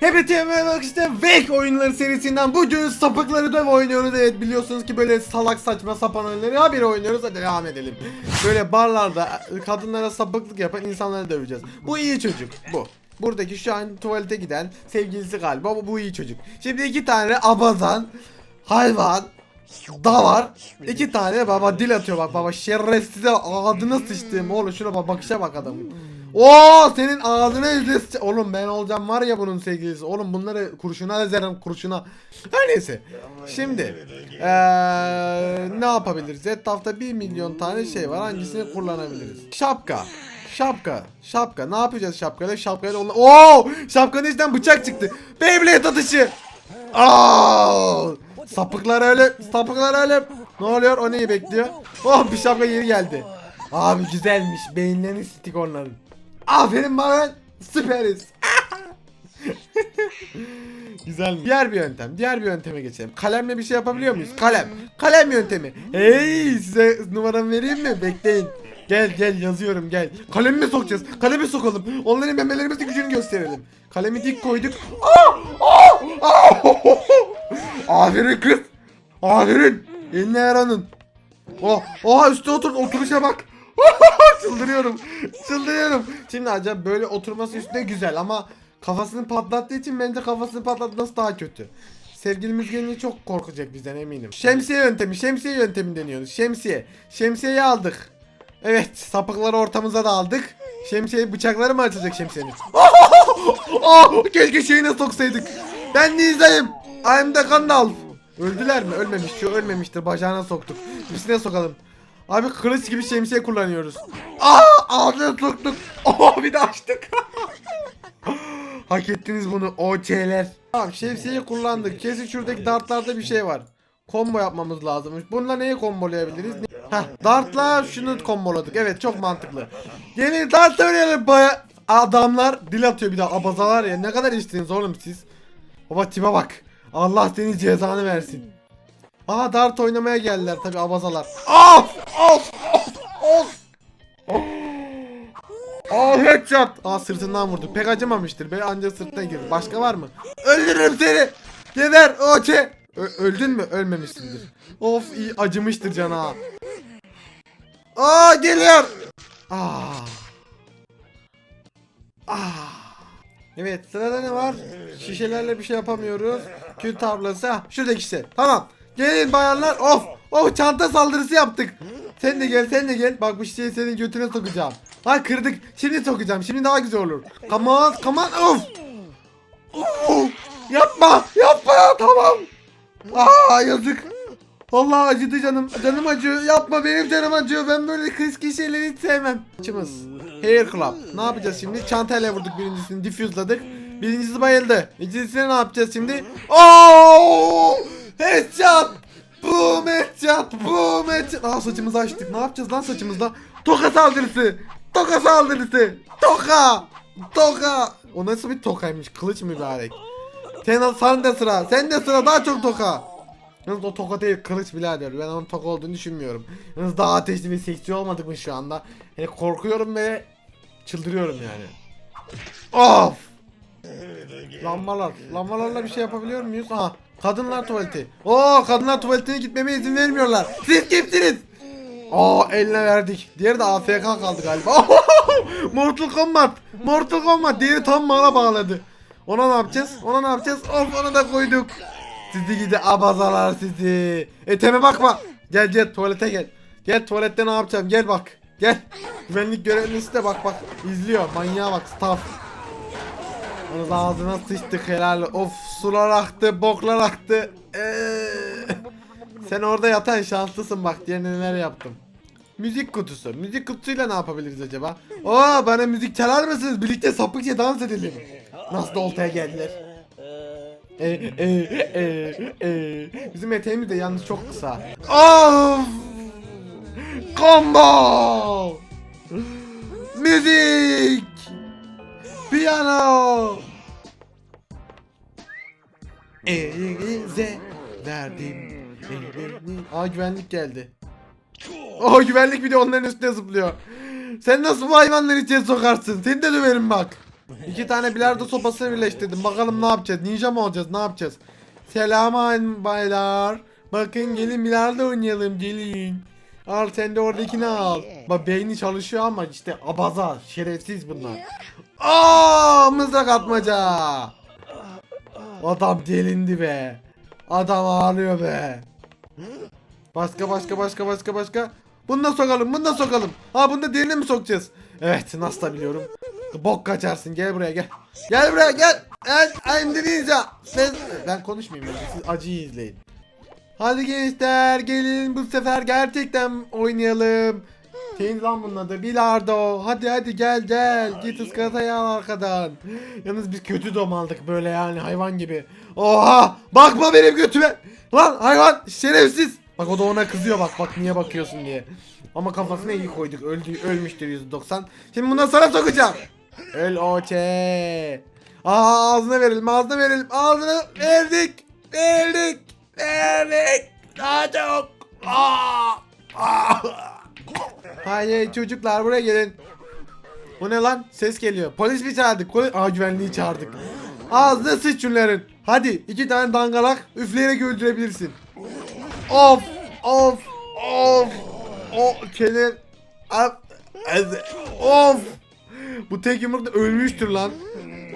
Hepinize merhaba işte Wake oyunları serisinden bugün sapıkları döv oynuyoruz. Evet biliyorsunuz ki böyle salak saçma sapan oyunları habire oynuyoruz. Hadi devam edelim. Böyle barlarda kadınlara sapıklık yapan insanları döveceğiz. Bu iyi çocuk. Bu. Buradaki şu an tuvalete giden sevgilisi galiba bu, bu iyi çocuk. Şimdi iki tane abazan hayvan da var. İki tane baba dil atıyor bak baba şerefsize ağzına sıçtım oğlum şuna bak bakışa bak adamın. Oo senin ağzına sıç- Oğlum ben olacağım var ya bunun sevgilisi. Oğlum bunları kurşuna ezerim kurşuna. Her neyse. Şimdi eee, ne yapabiliriz? Etrafta 1 milyon tane şey var. Hangisini kullanabiliriz? Şapka. Şapka. Şapka. Ne yapacağız şapkayla? Şapkayla onunla... Oo! Şapkanın içinden bıçak çıktı. Beyblade atışı. Aa! Sapıklar öyle, sapıklar öyle. Ne oluyor? O neyi bekliyor? Oh bir şapka yeri geldi. Abi güzelmiş. Beyinlerini stik onların. Aferin bana. Süperiz. Güzel mi? Diğer bir yöntem. Diğer bir yönteme geçelim. Kalemle bir şey yapabiliyor muyuz? Kalem. Kalem yöntemi. Hey size numaramı vereyim mi? Bekleyin. Gel gel yazıyorum gel. Kalemi mi sokacağız? Kalemi sokalım. Onların memelerimizin gücünü gösterelim. Kalemi dik koyduk. Aa! Aa! Aa! Aferin kız. Aferin. Eline yaranın. Oh, oha üstte otur, oturuşa bak. Çıldırıyorum. Çıldırıyorum. Şimdi acaba böyle oturması üstte güzel ama kafasını patlattığı için bence kafasını patlatması daha kötü. Sevgilimiz gelince çok korkacak bizden eminim. Şemsiye yöntemi, şemsiye yöntemi deniyoruz. Şemsiye. Şemsiyeyi aldık. Evet, sapıkları ortamıza da aldık. Şemsiye bıçakları mı açacak şemsiyenin? Oh, keşke şeyine soksaydık. Ben izleyeyim. I'm the Gandalf. Öldüler mi? Ölmemiş. Şu ölmemiştir. Bacağına soktuk. Üstüne sokalım. Abi kılıç gibi şemsiye kullanıyoruz. Aa ağzına soktuk. Oh bir de açtık. Hak ettiniz bunu OC'ler. Tamam şemsiyeyi kullandık. Kesin şuradaki dartlarda bir şey var. Combo yapmamız lazımmış. Bununla neyi kombolayabiliriz? Heh, dartla şunu komboladık. Evet çok mantıklı. Gelin dart oynayalım baya. Adamlar dil atıyor bir daha abazalar ya. Ne kadar içtiniz oğlum siz? Baba tipe bak. Allah senin cezanı versin. Aa dart oynamaya geldiler tabi abazalar. Of of of of. Aa headshot. Aa sırtından vurdu. Pek acımamıştır. Be ancak sırtına girdi. Başka var mı? Öldürürüm seni. Geber oçe. Öldün mü? Ölmemişsindir. Of iyi acımıştır cana. Aa geliyor. Aa. Aa. Evet sırada ne var? Şişelerle bir şey yapamıyoruz. Kül tablası. Ha, şuradaki şişe. Tamam. Gelin bayanlar. Of. Of çanta saldırısı yaptık. Sen de gel sen de gel. Bak bu şişeyi senin götüne sokacağım. Ha kırdık. Şimdi sokacağım. Şimdi daha güzel olur. Come on. Come on. Of. Of. Yapma. Yapma ya tamam. Aa yazık. Allah acıdı canım. Canım acıyor. Yapma benim canım acıyor. Ben böyle kız şeyleri hiç sevmem. Açımız. Hair Club. Ne yapacağız şimdi? Çantayla vurduk birincisini. Diffuse'ladık. Birincisi bayıldı. İkincisine ne yapacağız şimdi? Oo! Headshot! Boom headshot! Boom headshot! Aa saçımızı açtık. Ne yapacağız lan saçımızda? Toka saldırısı! Toka saldırısı! Toka! Toka! O nasıl bir tokaymış? Kılıç mübarek. Sen, sen de sıra. Sen de sıra daha çok toka. Yalnız o toka değil kılıç birader. Ben onun toka olduğunu düşünmüyorum. Yalnız daha ateşli ve seksi olmadık mı şu anda? Yani korkuyorum ve çıldırıyorum yani. Of! Lambalar. Lambalarla bir şey yapabiliyor muyuz? Aha. Kadınlar tuvaleti. Oo kadınlar tuvaletine gitmeme izin vermiyorlar. Siz kimsiniz? Aa eline verdik. Diğeri de AFK kaldı galiba. Mortal Kombat. Mortal Kombat. Diğeri tam bana bağladı. Ona ne yapacağız? Ona ne yapacağız? Of onu da koyduk. Sizi gidi abazalar sizi. Eteme bakma. Gel gel tuvalete gel. Gel tuvalette ne yapacağım? Gel bak. Gel. Güvenlik görevlisi de bak bak. izliyor. Manyağa bak. Staff. Onun ağzına sıçtık helal. Of sular aktı, boklar aktı. Eee. Sen orada yatan şanslısın bak diye neler yaptım. Müzik kutusu. Müzik kutusuyla ne yapabiliriz acaba? Oo bana müzik çalar mısınız? Birlikte sapıkça dans edelim. Nasıl da oltaya geldiler. E, e, e, e. Bizim eteğimiz de yalnız çok kısa. Of! Combo! Müzik! Piyano! Elinize verdim. elini- Aa güvenlik geldi. Aa güvenlik bir de onların üstüne zıplıyor. Sen nasıl bu hayvanları içeri sokarsın? Seni de döverim bak. İki tane bilardo sopasını birleştirdim. Bakalım ne yapacağız? Ninja mı olacağız? Ne yapacağız? Selam baylar. Bakın gelin bilardo oynayalım gelin. Al sen de oradakini al. Bak beyni çalışıyor ama işte abaza şerefsiz bunlar. Aa mızrak atmaca. Adam delindi be. Adam ağlıyor be. Başka başka başka başka başka. Bunu da sokalım bunu da sokalım. Ha bunu da derine mi sokacağız? Evet nasıl da biliyorum. Bok kaçarsın gel buraya gel. Gel buraya gel. Gel. I'm the ninja. Ben, ben konuşmayayım siz acıyı izleyin. Hadi gençler gelin bu sefer gerçekten oynayalım. Senin lan bunun adı Bilardo. Hadi hadi gel gel. Git ıskartayı al arkadan. Yalnız biz kötü dom aldık böyle yani hayvan gibi. Oha! Bakma benim götüme. Lan hayvan şerefsiz. Bak o da ona kızıyor bak bak niye bakıyorsun diye. Ama kafasına iyi koyduk. Öldü, ölmüştür 190. Şimdi bundan sana sokacağım. Öl oçe. Aa ağzına verelim ağzına verelim. Ağzına verdik. Verdik. Verdik. Daha çok. Aa. Hayır çocuklar buraya gelin. Bu ne lan? Ses geliyor. Polis mi çağırdık? Polis... Aa güvenliği çağırdık. Ağzına sıç şunların. Hadi iki tane dangalak üfleyerek öldürebilirsin. Of! Of! Of! O kenar... Ez- Of! Bu tek yumrukta ölmüştür lan.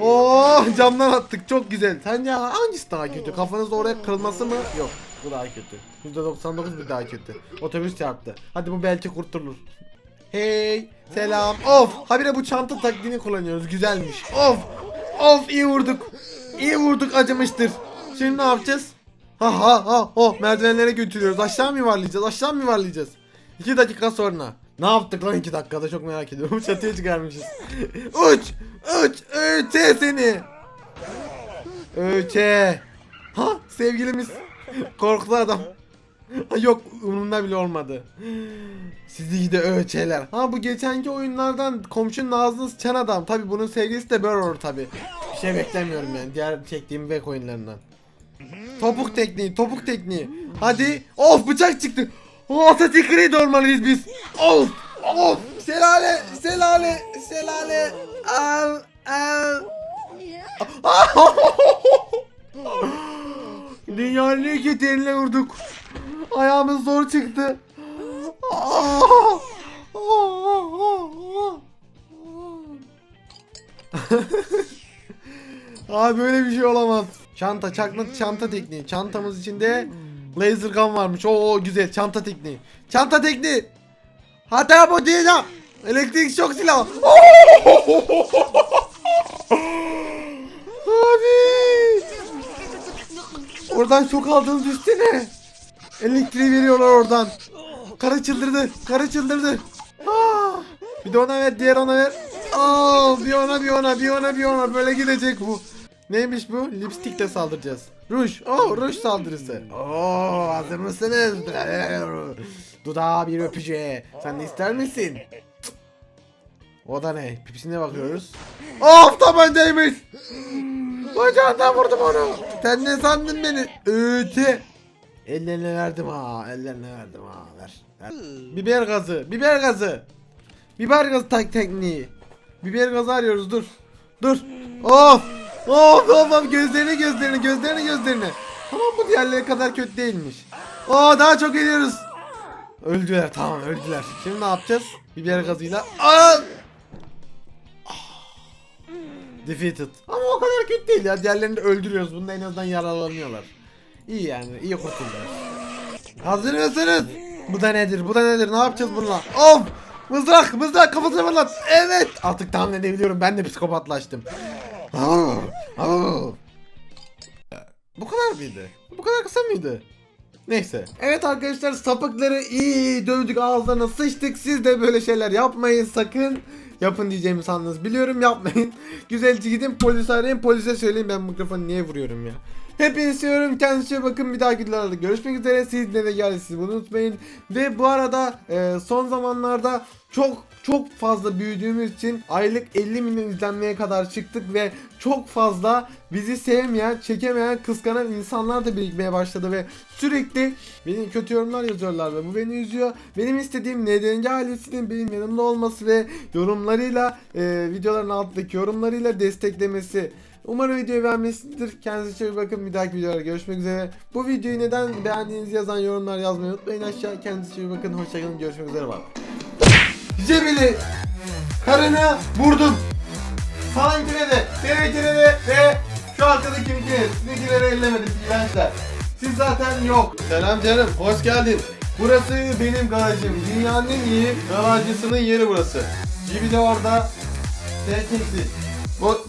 Oh camdan attık çok güzel. Sence hangisi daha kötü? Kafanızda oraya kırılması mı? Yok bu daha kötü. %99 bir daha kötü. Otobüs çarptı. Hadi bu belki kurtulur. Hey selam. Of habire bu çanta taktiğini kullanıyoruz. Güzelmiş. Of of iyi vurduk. İyi vurduk acımıştır. Şimdi ne yapacağız? Ha ha ha oh merdivenlere götürüyoruz. Aşağı mı yuvarlayacağız? Aşağı mı yuvarlayacağız? 2 dakika sonra. Ne yaptık lan 2 dakikada çok merak ediyorum. Çatıya çıkarmışız. uç! Uç! Öçe seni! Öçe! Ha sevgilimiz. Korktu adam. Ha, Yok umurumda bile olmadı. Sizi de öçeler. Ha bu geçenki oyunlardan komşunun ağzını sıçan adam. Tabi bunun sevgilisi de böyle olur tabi. Bir şey beklemiyorum yani diğer çektiğim back oyunlarından. Topuk tekniği, topuk tekniği. Hadi. Of bıçak çıktı. O Assassin's Creed olmalıyız biz. Of. Of. Selale, selale, selale. Al, al. Dünyanın en kötü vurduk. Ayağımız zor çıktı. Abi böyle bir şey olamaz. Çanta, çakma çanta tekniği. Çantamız içinde laser gun varmış. Oo güzel çanta tekniği. Çanta tekniği. Hatta bu değil. Elektrik şok silahı. Abi. Oradan şok aldığınız üstüne. Elektriği veriyorlar oradan. Karı çıldırdı. Karı çıldırdı. Ah! Bir de ona ver, diğer ona ver. Aa, bir ona bir ona bir ona bir ona böyle gidecek bu. Neymiş bu? Lipstickle saldıracağız. Ruj. Oh, ruj saldırısı. Oo, hazır mısınız? Dudağa bir öpücüğe. Sen de ister misin? O da ne? Pipisine bakıyoruz. Of tabancaymış. Bacağından vurdum onu. Sen ne sandın beni? Öte. Ellerine verdim ha. Ellerine verdim ha. Ver. ver. Biber gazı. Biber gazı. Biber gazı tak tekniği. Biber gazı arıyoruz dur. Dur. Of. Of of of gözlerini gözlerini gözlerini gözlerini. Tamam bu diğerleri kadar kötü değilmiş. Oo daha çok ediyoruz. Öldüler tamam öldüler. Şimdi ne yapacağız? Biber gazıyla. Aa! Defeated. Ama o kadar kötü değil ya. Diğerlerini de öldürüyoruz. Bunda en azından yaralanıyorlar. İyi yani. iyi kurtuldular. Hazır mısınız? Bu da nedir? Bu da nedir? Ne yapacağız bununla? Of! Mızrak! Mızrak! Kafasına fırlat! Evet! Artık tahmin edebiliyorum. Ben de psikopatlaştım. Bu kadar mıydı? Bu kadar kısa mıydı? Neyse. Evet arkadaşlar sapıkları iyi dövdük ağızlarına sıçtık. Siz de böyle şeyler yapmayın sakın. Yapın diyeceğimi sandınız. Biliyorum yapmayın. Güzelce gidin polis arayın polise söyleyin ben mikrofonu niye vuruyorum ya. Hepinizi seviyorum. Kendinize bakın. Bir dahaki videolarda görüşmek üzere. Siz de geldi siz bunu unutmayın. Ve bu arada e, son zamanlarda çok çok fazla büyüdüğümüz için aylık 50 milyon izlenmeye kadar çıktık ve çok fazla bizi sevmeyen, çekemeyen, kıskanan insanlar da birikmeye başladı ve sürekli benim kötü yorumlar yazıyorlar ve bu beni üzüyor. Benim istediğim NDNG ailesinin benim yanımda olması ve yorumlarıyla e, videoların altındaki yorumlarıyla desteklemesi. Umarım videoyu beğenmişsinizdir. Kendinize çok bakın. Bir dahaki videolarda görüşmek üzere. Bu videoyu neden beğendiğinizi yazan yorumlar yazmayı unutmayın aşağı. Kendinize çok bakın. Hoşçakalın. Görüşmek üzere. Bye. Cebili karını vurdum. Sanankine de, seninkine de ve şu arkadakininkine. Sizinkileri ellemedim iğrençler. Siz zaten yok. Selam canım, hoş geldin. Burası benim garajım. Dünyanın en iyi garajcısının yeri burası. Gibi de orada. Sen kimsin? Bu